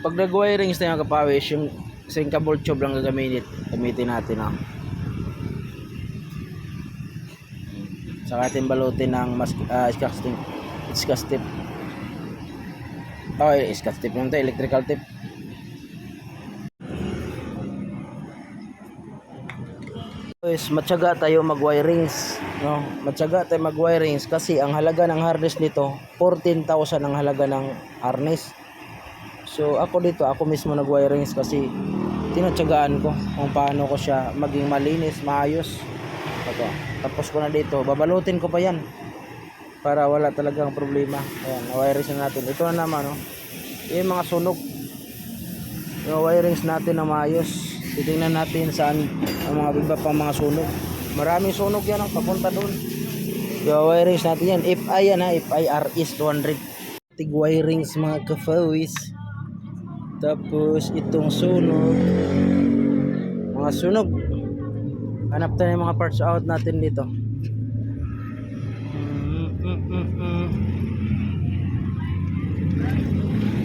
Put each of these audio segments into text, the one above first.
pag nag-wirings na yung kapawis, yung sinkable tube lang gagamitin, gamitin natin ah. Saka atin balutin ng mas, uh, scotch tape. Scotch tape. Oh, scotch tape lang to, electrical tape. Guys, matyaga tayo mag-wirings, no? Matyaga tayo mag-wirings kasi ang halaga ng harness nito, 14,000 ang halaga ng harness. So ako dito, ako mismo nag-wirings kasi tinatyagaan ko kung paano ko siya maging malinis, maayos. Ito, tapos ko na dito, babalutin ko pa yan para wala talagang problema. Ayan, wirings na natin. Ito na naman, no? Yung mga sunog. Yung wirings natin na maayos. Titingnan natin saan ang mga iba pang mga sunog. Maraming sunog yan ang papunta doon. Yung wirings natin yan. FI yan ha, FI RS 200. Tig wirings mga kafawis. Tapos itong sunog. Mga sunog. Hanap tayo ng mga parts out natin dito. Mm, mm, mm, mm.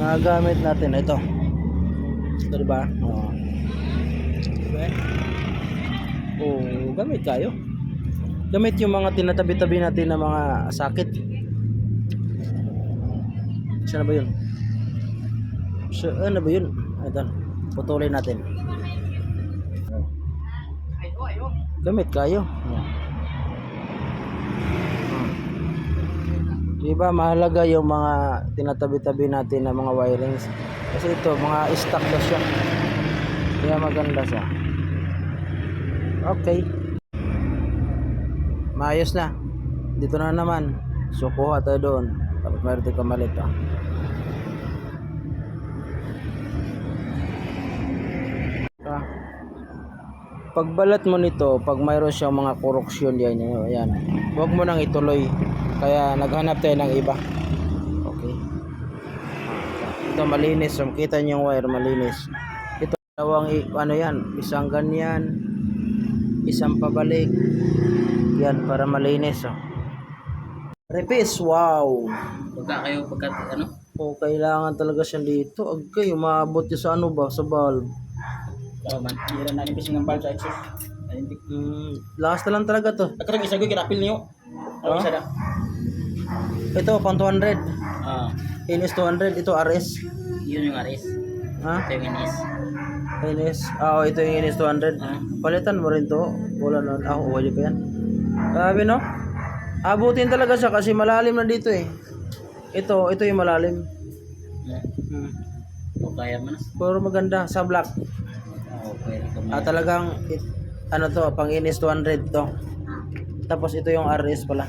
Mga gamit natin. Ito. Ito diba? Oo. Oo, gamit kayo. Gamit yung mga tinatabi-tabi natin na mga sakit. Saan na ba yun? Saan na ba yun? Ito. Putulin natin. Gamit kayo. Di ba mahalaga yung mga tinatabi-tabi natin na mga wirings. Kasi ito, mga stock na siya. Kaya maganda siya. Okay. Maayos na. Dito na naman. So, kuha tayo doon. Tapos mayroon tayo kamalit. Ah. Pagbalat mo nito, pag mayroon siyang mga korupsyon yan, yan, huwag mo nang ituloy. Kaya naghanap tayo ng iba. Okay. Ito malinis. So, kita niyo yung wire malinis. Ito dalawang ano yan, isang ganyan, isang pabalik. Yan para malinis. Oh. Repis, wow. Pagka kayo, pagka ano, O kailangan talaga siya dito. Agkay, umabot niya sa ano ba? Sa valve. Kaya man, hindi rin nanipis ng valve sa. Nanipis. Hmm, lakas na lang talaga to. At karang isa ko, kinapil niyo. Ah? isa na? Ito, pang 200. Ah, NS 200. Ito, RS. yun yung aris. Ha? Ito yung inis. NS. Ah, oh, ito yung NS 200. Ah, Palitan mo rin to. Wala na. Ah, wala pa yan. Sabi no? Abutin talaga siya kasi malalim na dito eh. Ito, ito yung malalim. yeah. Hmm. O kaya man. Pero maganda sa black. Ah, okay. Ah, talagang it, ano to, pang NS 200 to. Tapos ito yung RS pala.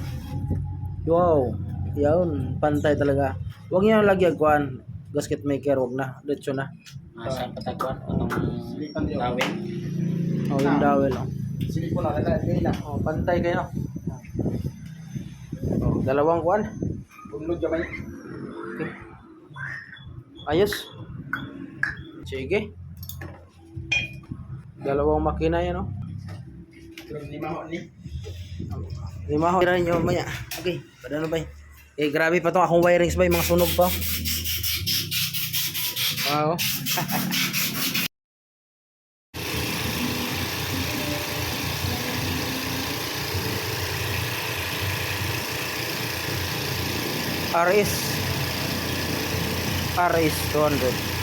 Wow. Yun, pantay talaga. Huwag niyo lagyan kuan. Gasket maker, wag na. Diretso na. Ah, sa patagwan, itong tawin. Oh, yung dowel. Oh. Silipon na, na. Oh, pantay kayo. Oh, dalawang kuan. Bunlog gamay. Okay. Ayos. Sige. Dalawang makina yan, oh. Lima ho ni. Lima ho. Tira nyo maya. Okay. Paano ba? Eh, grabe pa to. Akong wirings ba? Mga sunog pa. Wow. RS RS 200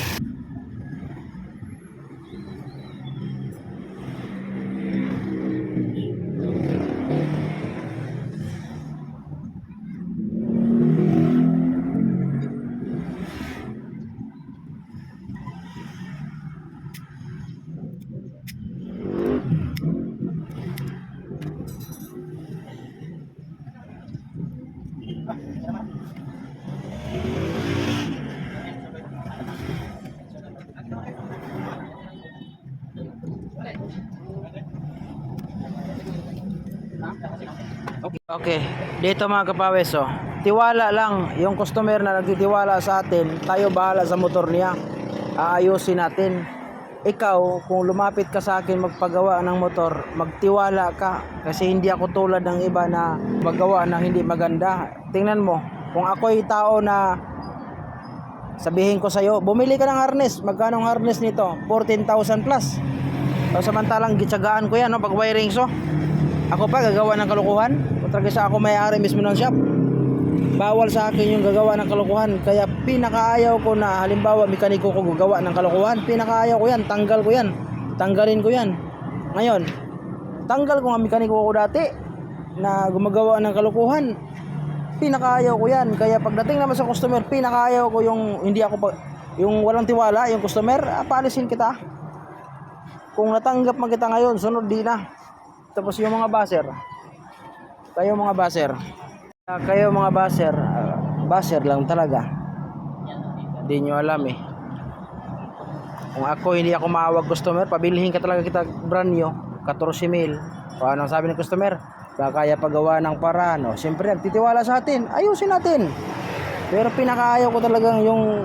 Okay. Dito mga kapawes, oh. Tiwala lang. Yung customer na nagtitiwala sa atin, tayo bahala sa motor niya. Aayusin natin. Ikaw, kung lumapit ka sa akin magpagawa ng motor, magtiwala ka. Kasi hindi ako tulad ng iba na magawa ng hindi maganda. Tingnan mo, kung ako'y tao na sabihin ko sa'yo, bumili ka ng harness. Magkano ang harness nito? 14,000 plus. So, samantalang gitsagaan ko yan, no? Pag wiring so. Ako pa, gagawa ng kalukuhan. Kontra sa ako may-ari mismo ng shop. Bawal sa akin yung gagawa ng kalukuhan. Kaya pinakaayaw ko na, halimbawa, mekaniko ko gagawa ng kalukuhan. Pinakaayaw ko yan, tanggal ko yan. Tanggalin ko yan. Ngayon, tanggal ko nga mekaniko ko dati na gumagawa ng kalukuhan pinakaayaw ko yan. Kaya pagdating naman sa customer, pinakaayaw ko yung hindi ako pa, yung walang tiwala, yung customer, ah, paalisin kita. Kung natanggap man kita ngayon, sunod di na. Tapos yung mga baser, kayo mga baser, ah, kayo mga baser, ah, baser lang talaga. Hindi nyo alam eh. Kung ako hindi ako maawag customer, pabilihin ka talaga kita brand new, 14 mil. Paano sabi ng customer? Baka kaya pagawa ng paraan. No? Siyempre, nagtitiwala sa atin. Ayusin natin. Pero pinakaayaw ko talagang yung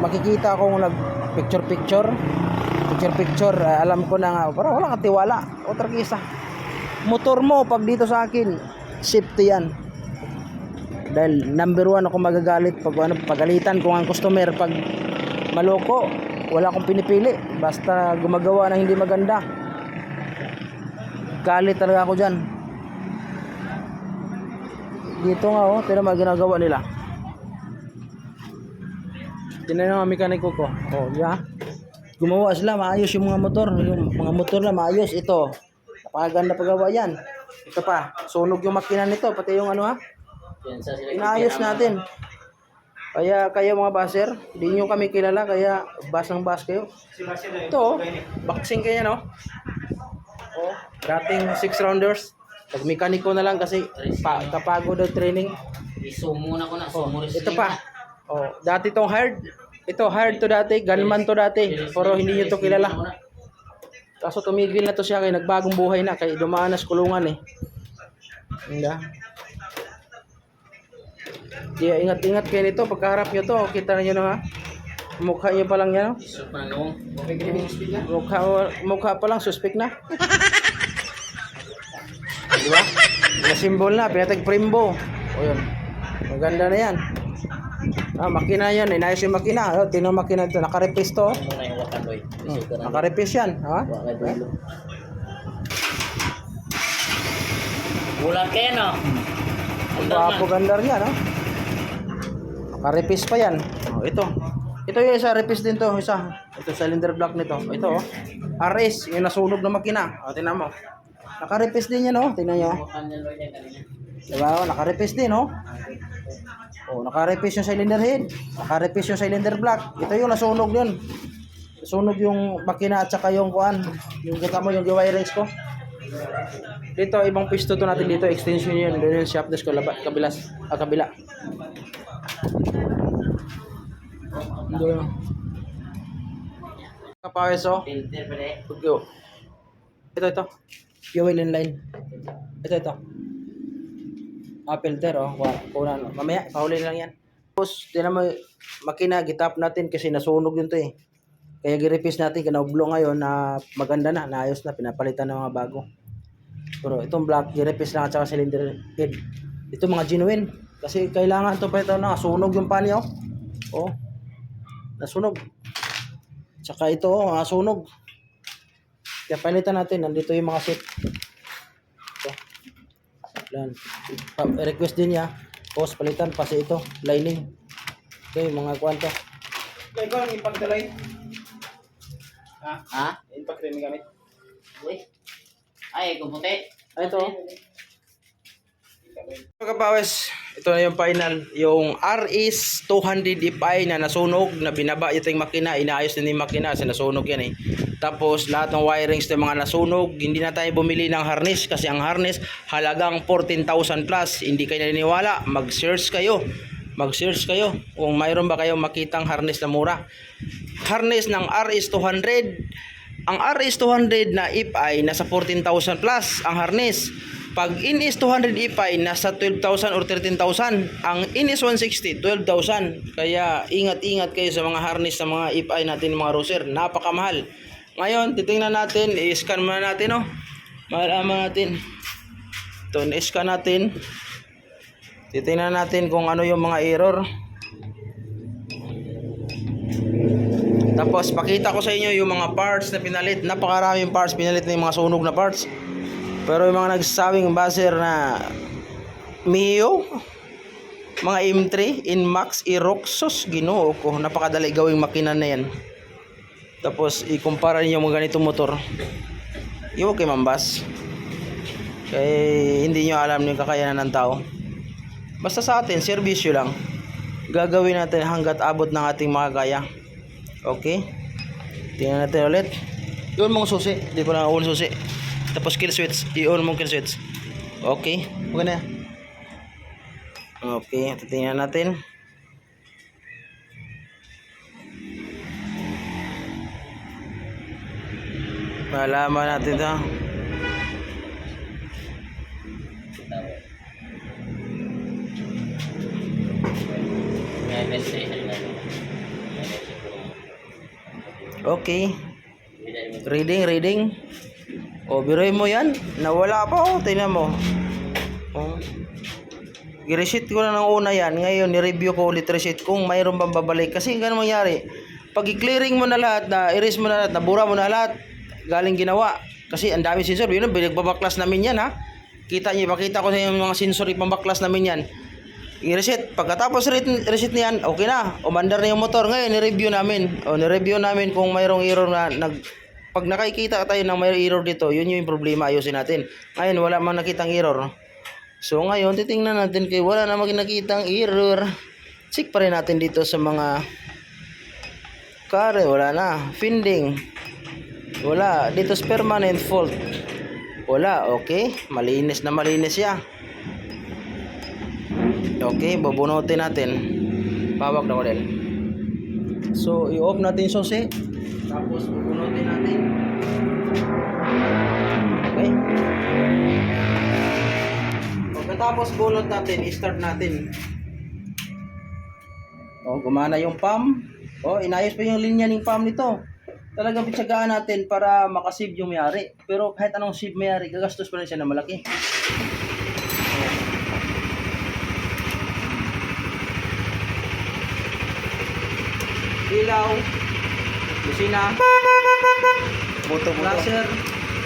makikita kong nag picture picture picture picture alam ko na nga pero wala kang tiwala otra kisa motor mo pag dito sa akin safety yan dahil number one ako magagalit pag ano pagalitan ko ang customer pag maloko wala akong pinipili basta gumagawa ng hindi maganda galit talaga ako dyan dito nga oh pero mga ginagawa nila Tinan ang mekaniko ko. Oh, yeah. Gumawa sila, maayos yung mga motor. Yung mga motor na maayos. Ito, napakaganda paggawa yan. Ito pa, sunog yung makina nito. Pati yung ano ha, inaayos natin. Kaya kayo mga baser, hindi nyo kami kilala, kaya bas ng bas kayo. Ito, oh, boxing kayo no? Oh, dating 6 rounders. Pag mekaniko na lang kasi pa, kapagod daw training. Isumo na ko na. Oh, ito pa. Oh, dati tong hard. Ito hard to dati, gunman to dati. Pero hindi niyo to kilala. Kaso tumigil na to siya kay nagbagong buhay na kay dumaan na sa kulungan eh. Hindi. Kaya ingat-ingat kayo nito pagkaharap niyo to, kita niyo na ha. Mukha niyo pa lang yan. na no. Mukha, mukha pa lang suspect na. Di ba? May symbol na, pinatag primbo. O yun. Maganda na yan. Ah, makina yan, inayos yung makina. Oh, tino makina ito, nakarepis to. Ano na yung wakan boy? Isok ka na. Nakarepis yan, ha? Bulat kayo no? Andar man. Papo gandar yan, ha? Nakarepis pa yan. Oh, ito. Ito yung isa, repis din to, isa. Ito, cylinder block nito. Ito, oh. RS, yung nasunog na makina. O, tinan mo. Nakarepis din yan, oh. Tingnan nyo. Diba? Oh, nakarepis din, oh. Oh, nakarepis yung cylinder head. Nakarepis yung cylinder block. Ito yung nasunog yun. Nasunog yung makina at saka yung kuan. Yung kita mo, yung wirings ko. Dito, ibang pisto to natin dito. Extension yun. Doon yung shop desk ko. Laba, kabilas. Ah, kabila. Doon. Kapawes, oh. Ito, ito. Fuel inline. Ito, ito. Ah, filter, oh. Wa, kuna, no. Mamaya, pahuli lang yan. Tapos, tinan mo, makina, gitap natin kasi nasunog yun to eh. Kaya girepis natin, kinaublo ngayon na maganda na, naayos na, pinapalitan ng mga bago. Pero itong black, girepis lang at saka cylinder head. Ito mga genuine. Kasi kailangan to pa ito na, sunog yung pani, oh. Oh. Nasunog. Tsaka ito, oh, nasunog. Kaya palitan natin, nandito yung mga seat. Ito. Yan. Pa- request din niya. Post palitan kasi ito, lining. Ito yung mga kwanto. Ikaw ang impact dalay. Ha? Ha? Impact rin gamit. Uy. Ay, kumuti. Ay, ito. Mga kapawes, ito na yung final. Yung RS 200 FI na nasunog, na binaba yung makina, inaayos din yung makina kasi nasunog yan eh. Tapos lahat ng wirings ng mga nasunog, hindi na tayo bumili ng harness kasi ang harness halagang 14,000 plus. Hindi kayo naniniwala, mag-search kayo. Mag-search kayo kung mayroon ba kayong makitang harness na mura. Harness ng RS 200 ang RS200 na FI nasa 14,000 plus ang harness. Pag NS 200 FI nasa 12,000 or 13,000. Ang NS 160 12,000. Kaya ingat-ingat kayo sa mga harness sa mga FI natin mga roser. Napakamahal. Ngayon, titingnan natin, i-scan muna natin oh. Malaman natin. Ito, i-scan natin. Titingnan natin kung ano yung mga error. Tapos pakita ko sa inyo yung mga parts na pinalit. Napakaraming parts pinalit na yung mga sunog na parts. Pero yung mga nagsasabing buzzer na Mio, mga M3, Inmax, Iroxos, ginoo ko. Napakadali gawing makina na yan. Tapos ikumpara niyo mga ganitong motor. Iwo kay Mambas. Kaya hindi nyo alam yung kakayanan ng tao. Basta sa atin, serbisyo lang. Gagawin natin hanggat abot ng ating makakaya. Okay? Tingnan natin ulit. I-on mong susi. Hindi ko na on susi. Tapos kill switch. I-on mong kill switch. Okay? Maganda. Okay, titingnan natin. Malaman natin to. Okay. Reading, reading. O, biroy mo yan. Nawala pa oh. Tingnan mo. Oh. I-reset ko na ng una yan. Ngayon, ni-review ko ulit reset kung mayroon bang babalik. Kasi ganun mangyari. Pag i-clearing mo na lahat, na erase mo na lahat, nabura mo na lahat, galing ginawa. Kasi ang dami sensor. Yun, binagbabaklas namin yan ha. Kita niyo, pakita ko sa inyo yung mga sensor ipambaklas namin yan. I-reset. Pagkatapos re- reset niyan, okay na. Umandar na yung motor. Ngayon, ni-review namin. O, ni-review namin kung mayroong error na nag... Pag nakikita tayo ng mayroong error dito, yun yung problema. Ayusin natin. Ngayon, wala mang nakitang error. So, ngayon, titingnan natin kay wala na nakitang error. Check pa rin natin dito sa mga kare. Wala na. Finding. Wala. Dito permanent fault. Wala. Okay. Malinis na malinis siya. Okay, bubunutin natin. Pawag na ulit. So, i-off natin susi. Tapos, bubunutin natin. Okay. Pagkatapos bunot natin, i-start natin. O, gumana yung pump. O, inayos pa yung linya ng pump nito. Talagang pitsagaan natin para makasave yung mayari. Pero kahit anong save mayari, gagastos pa rin siya na malaki. ilaw, busina, Buto, buto. laser,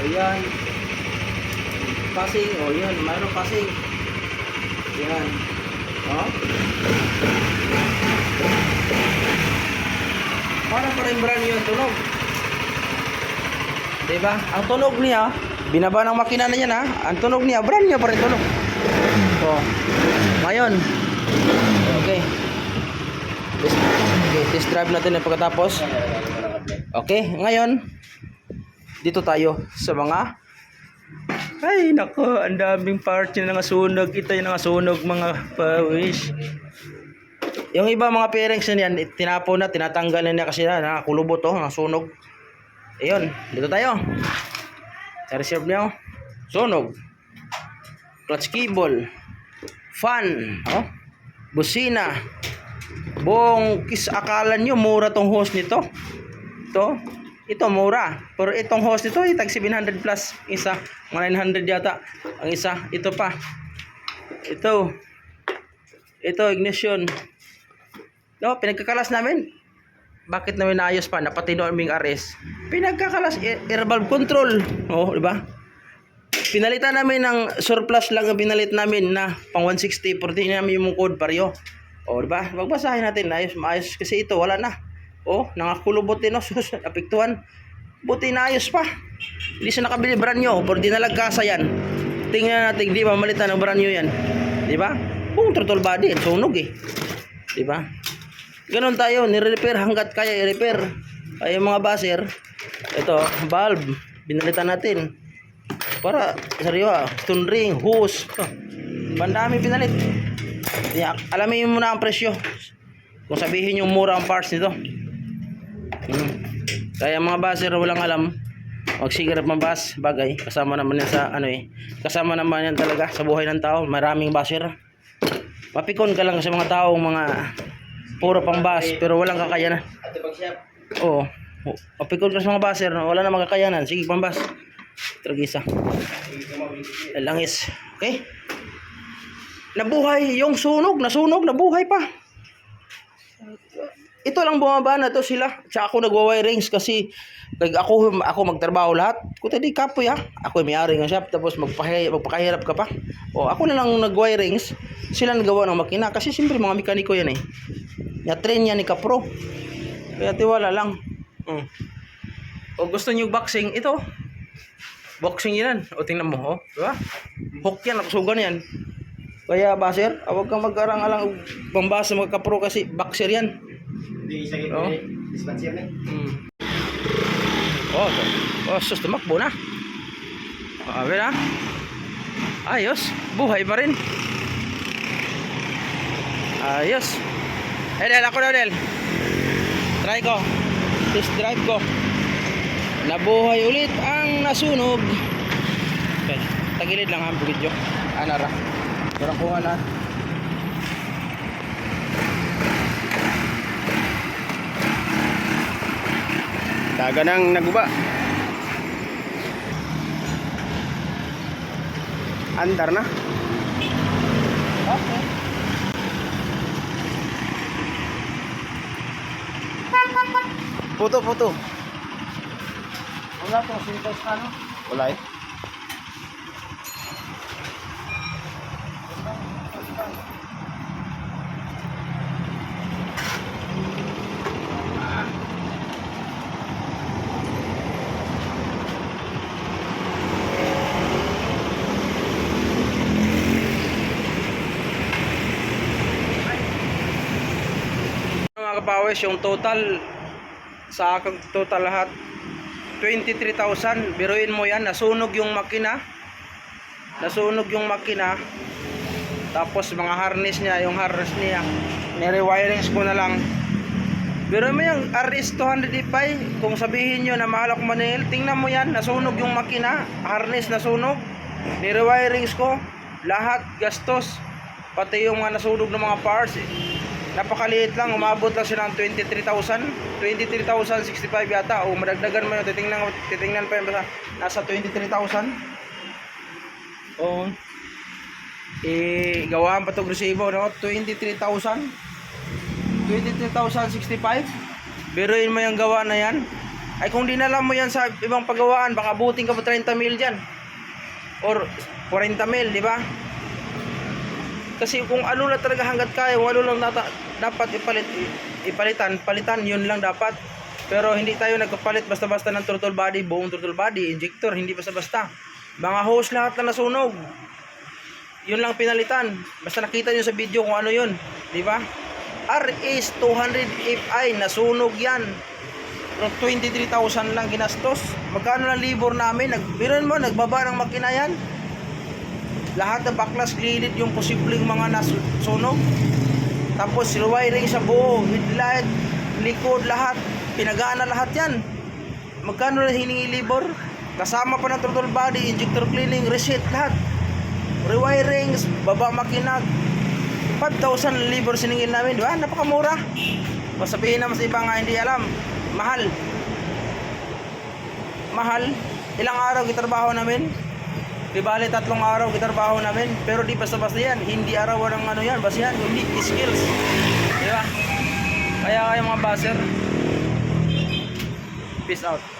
ayan, passing, o yun, mayroong passing. Yan. O. Para pa rin brand ang tunog. Diba? Ang tunog niya, binaba ng makina na yan ha. Ang tunog niya, brand new pa rin tunog. O. Ngayon. Okay. Test, okay, test drive natin na pagkatapos. Okay, ngayon dito tayo sa mga ay nako, ang daming parts yung nangasunog. Ito yung nangasunog mga pawis. Yung iba mga pairings na yan, tinapo na, tinatanggal na niya kasi na, nakakulubot to, nasunog. Ayun, dito tayo. Sa reserve niya, oh. sunog. Clutch cable. Fan. Oh. Busina. Buong kis akala nyo mura tong hose nito. Ito, ito mura. Pero itong hose nito ay tag 700 plus isa, mga 900 yata. Ang isa, ito pa. Ito. Ito ignition. No, pinagkakalas namin. Bakit namin naayos pa? Napatino aming RS. Pinagkakalas air air valve control. Oh, di ba? Pinalitan namin ng surplus lang ang pinalit namin na pang 160. Pero tingnan namin yung code pareho. O, di ba? Magbasahin natin. Ayos, maayos. Kasi ito, wala na. O, nangakulubot din. Sus, apektuhan. Buti na ayos pa. Hindi siya nakabili brand new. Pero di nalagkasa yan. Tingnan natin, di ba? Malitan ng brand new yan. Di ba? Kung throttle body, sunog eh. Di ba? Ganon tayo, nire-repair hanggat kaya i-repair. Ay mga buzzer, ito, valve, binalitan natin. Para, sariwa, stone ring, hose, oh, pandami pinalit. Yeah, alamin mo na ang presyo. Kung sabihin yung mura ang parts nito. Hmm. Kaya mga buzzer, walang alam. Magsigarap ng bus, bagay. Kasama naman yan sa, ano eh. Kasama naman yan talaga sa buhay ng tao. Maraming buzzer. Mapikon ka lang sa mga taong mga puro pang bus, pero walang kakayanan. Oo. Mapikon ka sa mga buzzer, no? wala na magkakayanan. Sige, pang bus. Tragisa. Langis. Okay? Nabuhay yung sunog, nasunog, nabuhay pa. Ito lang bumaba na to sila. Tsaka ako nagwa-wirings kasi like, ako ako magtrabaho lahat. Kuta di kapoy ha. Ako yung may-ari ng shop tapos magpahi, magpakahirap ka pa. O ako na lang nag-wirings. Sila nagawa ng makina kasi siyempre mga mekaniko yan eh. Na-train yan ni Kapro. Kaya tiwala lang. Mm. O gusto niyo boxing, ito. Boxing yan. O tingnan mo, oh. Diba? Hook yan, nakasugan yan. Kaya baser, huwag kang mag-arang-alang pambasa mga kapro kasi boxer yan. Hindi isa kayo Oo. pwede. Dispenser na. Mm. Oh, to. oh, sus, tumakbo na. Ah, na. Ayos, buhay pa rin. Ayos. Eh, Del, ako na, Del. Try ko. Test drive ko. Nabuhay ulit ang nasunog. Okay, tagilid lang ang video. Anara. Parang kuha na. Daga nang naguba. Andar na. Okay. Puto, puto. Wala to, sintos ka no? Wala eh. Kapawis, yung total sa aking total lahat 23,000. Biruin mo yan, nasunog yung makina. Nasunog yung makina. Tapos mga harness niya, yung harness niya, nire-wirings ko na lang. Pero mo yung RS 200 kung sabihin nyo na mahal ako manil, tingnan mo yan, nasunog yung makina, harness nasunog, nire-wirings ko, lahat gastos, pati yung mga nasunog ng mga parts. Napakaliit lang, umabot lang siya ng 23,000, 23,065 yata, o madagdagan mo yun, titingnan, titingnan pa yun, basta nasa 23,000. O, eh, gawaan pa ito resibo, no? 23,000. 23,065 Biruin mo yung gawa na yan Ay kung dinala mo yan sa ibang paggawaan Baka buting ka pa 30 mil dyan Or 40 mil, di ba? Kasi kung ano na talaga hanggat kaya ano lang nata, dapat ipalit Ipalitan, palitan, yun lang dapat. Pero hindi tayo nagpapalit basta-basta ng throttle body Buong throttle body, injector, hindi basta-basta. Mga hose lahat na nasunog. Yun lang pinalitan. Basta nakita nyo sa video kung ano yun Di ba? RS 200 FI nasunog yan. Pero 23,000 lang ginastos. Magkano lang libor namin? Nagbiron mo nagbaba ng makina yan lahat ng baklas gilid yung posibleng mga nasunog tapos wiring sa buo headlight likod lahat pinagana lahat yan magkano lang hiningi libor kasama pa ng throttle body injector cleaning reset lahat rewirings baba makina 5,000 libor siningil namin, di ba? Napakamura. O sabihin naman sa iba nga hindi alam, mahal. Mahal. Ilang araw gitrabaho namin? Di bali tatlong araw gitrabaho namin, pero di basta-basta yan. Hindi araw ng ano yan, basta yan, hindi skills. Di ba? Kaya kayo mga baser, peace out.